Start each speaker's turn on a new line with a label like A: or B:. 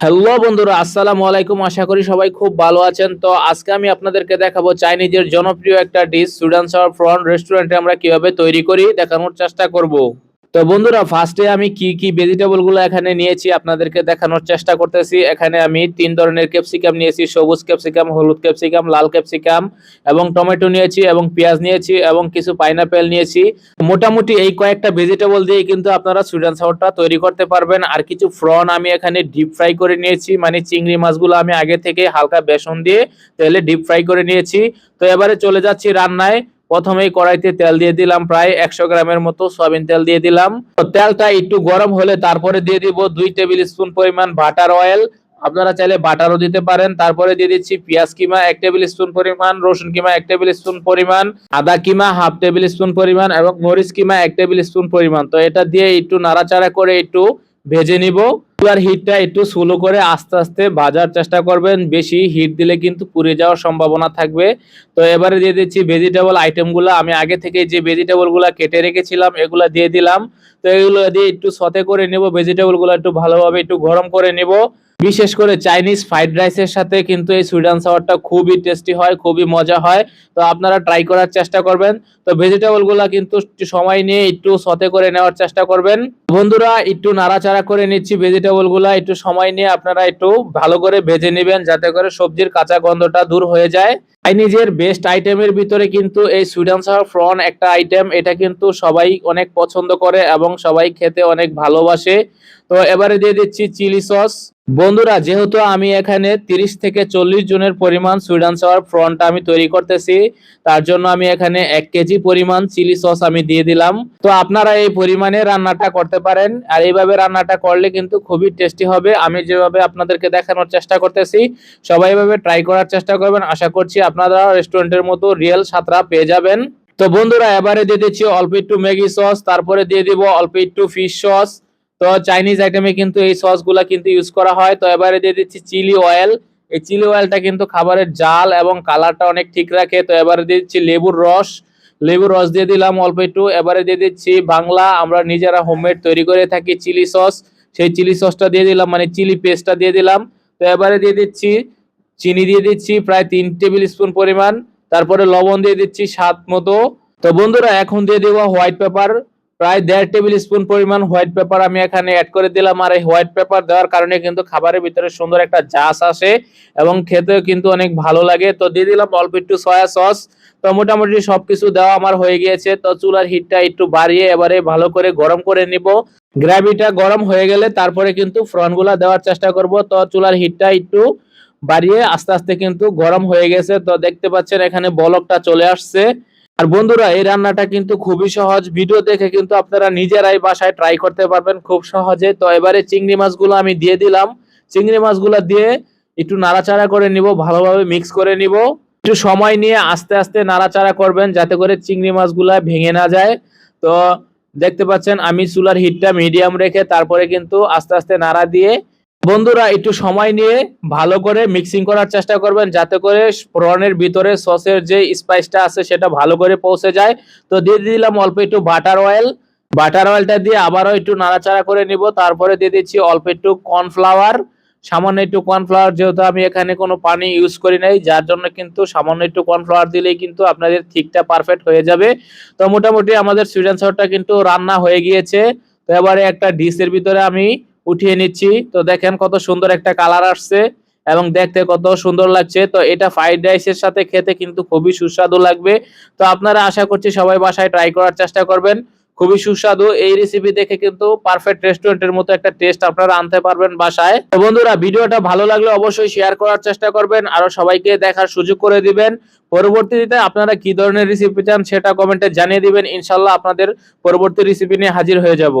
A: Hello বন্ধুরা, আসসালামু আলাইকুম। আশা করি সবাই খুব ভালো আছেন। তো আজকে আমি আপনাদেরকে দেখাবো চাইনিজের জনপ্রিয় একটা ডিশ সুডান সাওয়ার ফ্রন্ট রেস্টুরেন্টে আমরা কীভাবে তৈরি করি দেখানোর চেষ্টা করব। তো বন্ধুরা ফার্স্টে আমি কি কি ভেজিটেবলগুলো এখানে নিয়েছি আপনাদেরকে দেখানোর চেষ্টা করতেছি। এখানে আমি তিন ধরনের ক্যাপসিকাম নিয়েছি, সবুজ ক্যাপসিকাম হলুদ ক্যাপসিকাম লাল ক্যাপসিকাম এবং টমেটো নিয়েছি এবং পেঁয়াজ নিয়েছি এবং কিছু পাইনাপেল নিয়েছি। মোটামুটি এই কয়েকটা ভেজিটেবল দিয়ে কিন্তু আপনারা সুইডেন সাওয়ারটা তৈরি করতে পারবেন। আর কিছু ফ্রন আমি এখানে ডিপ ফ্রাই করে নিয়েছি মানে চিংড়ি মাছগুলো আমি আগে থেকে হালকা বেসন দিয়ে তেলে ডিপ ফ্রাই করে নিয়েছি। তো এবারে চলে যাচ্ছি রান্নায়। প্রথমেই কড়াইতে তেল দিয়ে দিলাম প্রায় একশো গ্রামের মতো সয়াবিন তেল দিয়ে দিলাম। তেলটা একটু গরম হলে তারপরে দিয়ে দিব দুই টেবিল স্পুন পরিমাণ বাটার অয়েল আপনারা চাইলে বাটারও দিতে পারেন। তারপরে দিয়ে দিচ্ছি পেঁয়াজ কিমা এক টেবিল স্পুন পরিমাণ, রসুন কিমা এক টেবিল স্পুন পরিমাণ, আদা কিমা হাফ টেবিল স্পুন পরিমাণ এবং মরিচ কিমা এক টেবিল স্পুন পরিমাণ। তো এটা দিয়ে একটু নাড়াচাড়া করে একটু ভেজে নিব। এবার হিটটা একটু স্লো করে আস্তে আস্তে ভাজার চেষ্টা করবেন। বেশি হিট দিলে কিন্তু পুড়ে যাওয়ার সম্ভাবনা থাকবে। তো এবারে দিয়ে দিচ্ছি ভেজিটেবল আইটেমগুলো আমি আগে থেকে যে ভেজিটেবলগুলো কেটে রেখেছিলাম, এগুলো দিয়ে দিলাম। তো এগুলো দিয়ে একটু সতে করে নেব। ভেজিটেবলগুলো একটু ভালোভাবে একটু গরম করে নেব। বিশেষ করে চাইনিজ ফ্রাইড রাইসের সাথে কিন্তু এই সুইডান সাওয়ারটা খুবই টেস্টি হয়, খুবই মজা হয়। তো আপনারা ট্রাই করার চেষ্টা করবেন। তো ভেজিটেবলগুলা কিন্তু সময় নিয়ে একটু সতে করে নেওয়ার চেষ্টা করবেন। বন্ধুরা, একটু নাড়াচাড়া করে নিচ্ছি ভেজিটেবলগুলা একটু সময় নিয়ে আপনারা একটু ভালো করে ভেজে নেবেন, যাতে করে সবজির কাঁচা গন্ধটা দূর হয়ে যায়। চাইনিজের বেস্ট আইটেমের ভিতরে কিন্তু এই সুইডেন সাওয়ার ফ্রন একটা আইটেম এটা কিন্তু সবাই অনেক পছন্দ করে এবং সবাই খেতে অনেক ভালোবাসে। তো এবারে দিয়ে দিচ্ছি চিলি সস বন্ধুরা, যেহেতু আমি এখানে 30 থেকে চল্লিশ জনের পরিমাণ সুইডান সাওয়ার ফ্রনটা আমি তৈরি করতেছি, তার জন্য আমি এখানে এক কেজি পরিমাণ চিলি সস আমি দিয়ে দিলাম। তো আপনারা এই পরিমাণে রান্নাটা করতে পারেন, আর এইভাবে রান্নাটা করলে কিন্তু খুবই টেস্টি হবে। আমি যেভাবে আপনাদেরকে দেখানোর চেষ্টা করতেছি, সবাই এভাবে ট্রাই করার চেষ্টা করবেন। আশা করছি আপনারা রেস্টুরেন্টের মতো রিয়েল সাতরা পেয়ে যাবেন। তো বন্ধুরা, এবারে দিয়ে দিচ্ছি অল্প একটু ম্যাগি সস, তারপরে দিয়ে দিব অল্প একটু ফিশ সস। তো চাইনিজ আইটেমে কিন্তু এই সসগুলা কিন্তু ইউজ করা হয়। তো এবারে দিয়ে দিচ্ছি চিলি অয়েল এই চিলি অয়েলটা কিন্তু খাবারের জাল এবং কালারটা অনেক ঠিক রাখে। তো এবারে দিয়ে দিচ্ছি লেবুর রস। লেবুর রস দিয়ে দিলাম অল্প একটু। এবারে দিয়ে দিচ্ছি বাংলা। আমরা নিজেরা হোমমেড তৈরি করে থাকি চিলি সস সেই চিলি সসটা দিয়ে দিলাম মানে চিলি পেস্টটা দিয়ে দিলাম। তো এবারে দিয়ে দিচ্ছি চিনি দিয়ে দিচ্ছি প্রায় তিন টেবিল স্পুন পরিমাণ। তারপরে লবণ দিয়ে দিচ্ছি স্বাদ মতো। তো বন্ধুরা, এখন দিয়ে দেবো হোয়াইট পেপার। প্রায় দেড় টেবিল স্পুন পরিমাণ হোয়াইট পেপার আমি এখানে অ্যাড করে দিলাম। আর এই হোয়াইট পেপার দেওয়ার কারণে কিন্তু খাবারের ভিতরে সুন্দর একটা জাস আসে এবং খেতেও কিন্তু অনেক ভালো লাগে। তো দিয়ে দিলাম অল্প একটু সয়া সস। তো মোটামুটি সবকিছু দেওয়া আমার হয়ে গিয়েছে। তো চুলার হিটটা একটু বাড়িয়ে এবারে ভালো করে গরম করে নিব। গ্রাভিটা গরম হয়ে গেলে তারপরে কিন্তু ফ্রনগুলা দেওয়ার চেষ্টা করব। তো চুলার হিটটা একটু বাড়িয়ে আস্তে আস্তে কিন্তু গরম হয়ে গেছে। তো দেখতে পাচ্ছেন এখানে বলকটা চলে আসছে। আর বন্ধুরা, এই রান্নাটা কিন্তু খুবই সহজ। ভিডিও দেখে কিন্তু আপনারা নিজেরাই বাসায় ট্রাই করতে পারবেন খুব সহজে। তো এবারে চিংড়ি মাছগুলো আমি দিয়ে দিলাম। চিংড়ি মাছগুলো দিয়ে একটু নাড়াচাড়া করে নিব, ভালোভাবে মিক্স করে নিব। একটু সময় নিয়ে আস্তে আস্তে নাড়াচাড়া করবেন যাতে করে চিংড়ি মাছগুলা ভেঙে না যায়। তো দেখতে পাচ্ছেন আমি চুলার হিটটা মিডিয়াম রেখে তারপরে কিন্তু আস্তে আস্তে নাড়া দিয়ে বন্ধুরা, একটু সময় নিয়ে ভালো করে মিক্সিং করার চেষ্টা করবেন যাতে করে প্রনের ভিতরে সসের যে স্পাইসটা আছে সেটা ভালো করে পৌঁছে যায়। তো দিয়ে দিলাম অল্প একটু বাটার অয়েল বাটার অয়েলটা দিয়ে আবারও একটু নাড়াচাড়া করে নিব। তারপরে দিয়ে দিচ্ছি অল্প একটু কর্নফ্লাওয়ার সামান্য একটু কর্নফ্লাওয়ার যেহেতু আমি এখানে কোনো পানি ইউজ করি নাই, যার জন্য কিন্তু সামান্য একটু কর্নফ্লাওয়ার দিলেই কিন্তু আপনাদের থিকটা পারফেক্ট হয়ে যাবে। তো মোটামুটি আমাদের সুইডেন সরটা কিন্তু রান্না হয়ে গিয়েছে। তো এবারে একটা ডিশের ভিতরে আমি উঠিয়ে নিচ্ছি। তো দেখেন কত সুন্দর একটা কালার আসছে এবং দেখতে কত সুন্দর লাগছে। তো এটা ফ্রাইড রাইসের সাথে খেতে কিন্তু খুবই সুস্বাদু লাগবে। তো আপনারা আশা করছি সবাই বাসায় ট্রাই করার চেষ্টা করবেন। খুবই সুস্বাদু। এই রেসিপি দেখে কিন্তু পারফেক্ট রেস্টুরেন্টের মতো একটা টেস্ট আপনারা আনতে পারবেন বাসায়। তো বন্ধুরা, ভিডিওটা ভালো লাগলে অবশ্যই শেয়ার করার চেষ্টা করবেন। আরও সবাইকে দেখার সুযোগ করে দিবেন। পরবর্তীতে আপনারা কি ধরনের রেসিপি চান সেটা কমেন্টে জানিয়ে দিবেন। ইনশাল্লাহ আপনাদের পরবর্তী রেসিপি নিয়ে হাজির হয়ে যাব।